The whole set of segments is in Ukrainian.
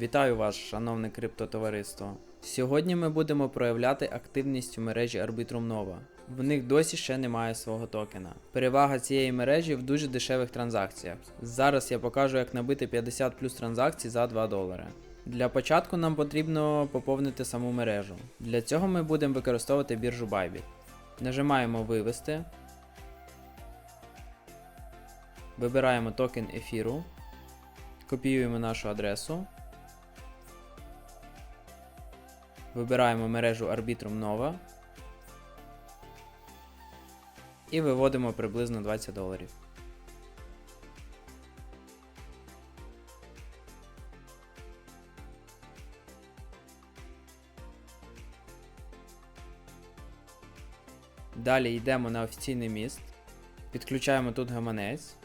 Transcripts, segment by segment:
Вітаю вас, шановне криптотовариство. Сьогодні ми будемо проявляти активність у мережі Arbitrum Nova. В них досі ще немає свого токена. Перевага цієї мережі в дуже дешевих транзакціях. Зараз я покажу, як набити 50 плюс транзакцій за 2 долари. Для початку нам потрібно поповнити саму мережу. Для цього ми будемо використовувати біржу Bybit. Нажимаємо вивести. Вибираємо токен ефіру. Копіюємо нашу адресу. Вибираємо мережу Arbitrum Nova. І виводимо приблизно 20 доларів. Далі йдемо на офіційний міст. Підключаємо тут гаманець.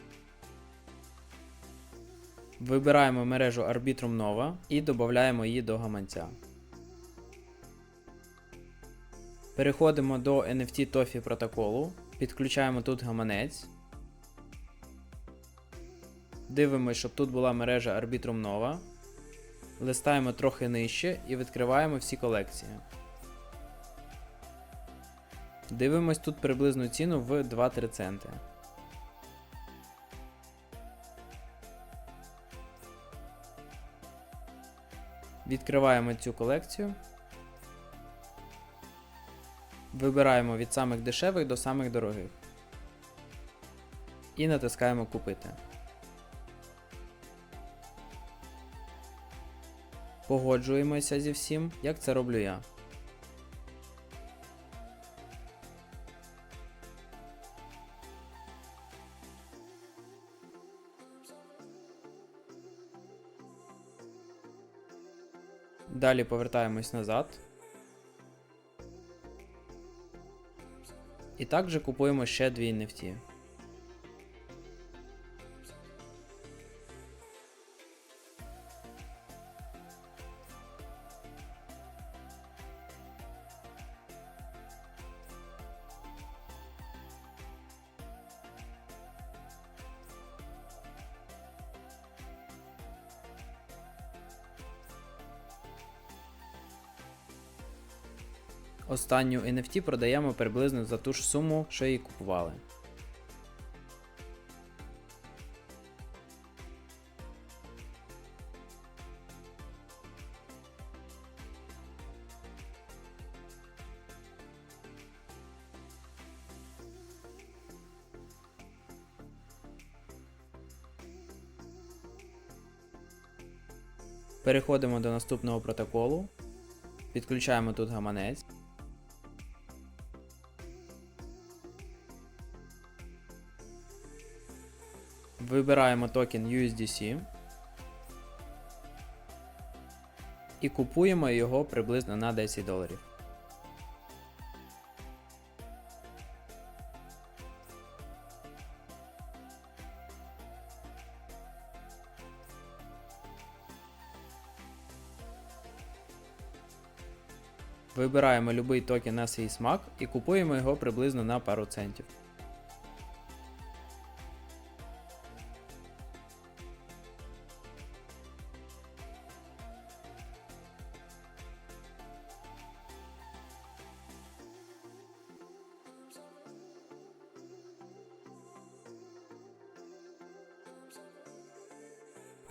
Вибираємо мережу Arbitrum Nova і додаємо її до гаманця. Переходимо до NFT TOFI протоколу, підключаємо тут гаманець. Дивимось, щоб тут була мережа Arbitrum Nova. Листаємо трохи нижче і відкриваємо всі колекції. Дивимось тут приблизну ціну в 2-3 центи. Відкриваємо цю колекцію. Вибираємо від самих дешевих до самих дорогих. І натискаємо Купити. Погоджуємося зі всім, як це роблю я. Далі повертаємось назад. І також купуємо ще дві NFT. Останню NFT продаємо приблизно за ту ж суму, що її купували. Переходимо до наступного протоколу. Підключаємо тут гаманець. Вибираємо токен USDC і купуємо його приблизно на 10 доларів. Вибираємо будь-який токен на свій смак і купуємо його приблизно на пару центів.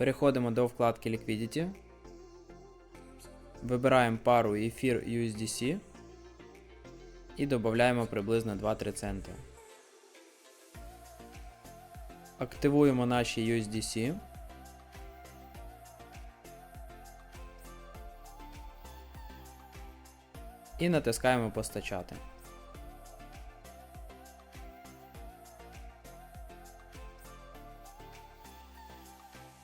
Переходимо до вкладки Liquidity. Вибираємо пару ефір USDC і додаємо приблизно 2-3 центи. Активуємо наші USDC. І натискаємо постачати.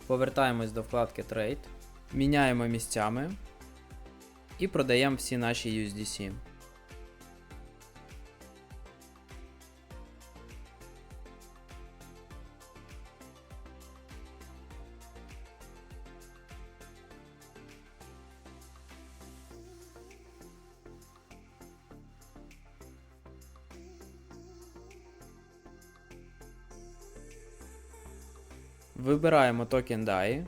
Повертаємось до вкладки Trade, міняємо місцями і продаємо всі наші USDC. Вибираємо токен DAI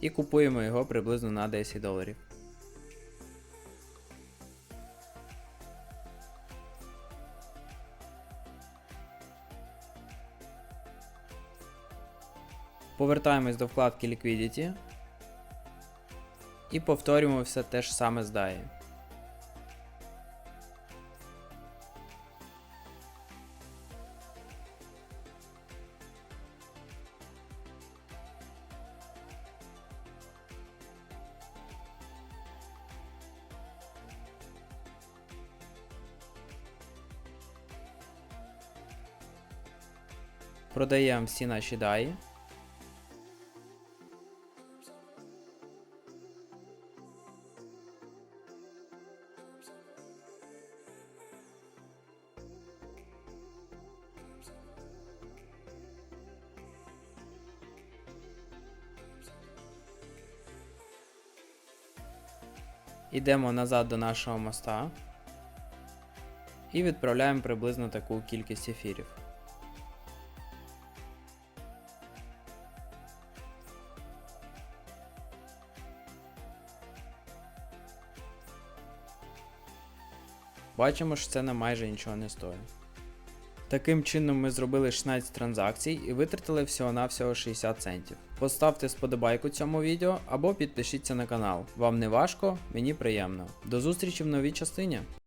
і купуємо його приблизно на 10 доларів. Повертаємось до вкладки Liquidity і повторюємо все те ж саме з DAI. Продаємо всі наші DAI. Ідемо назад до нашого моста і відправляємо приблизно таку кількість ефірів. Бачимо, що це нам майже нічого не стоїть. Таким чином ми зробили 16 транзакцій і витратили всього-навсього 60 центів. Поставте сподобайку цьому відео або підпишіться на канал. Вам не важко, мені приємно. До зустрічі в новій частині.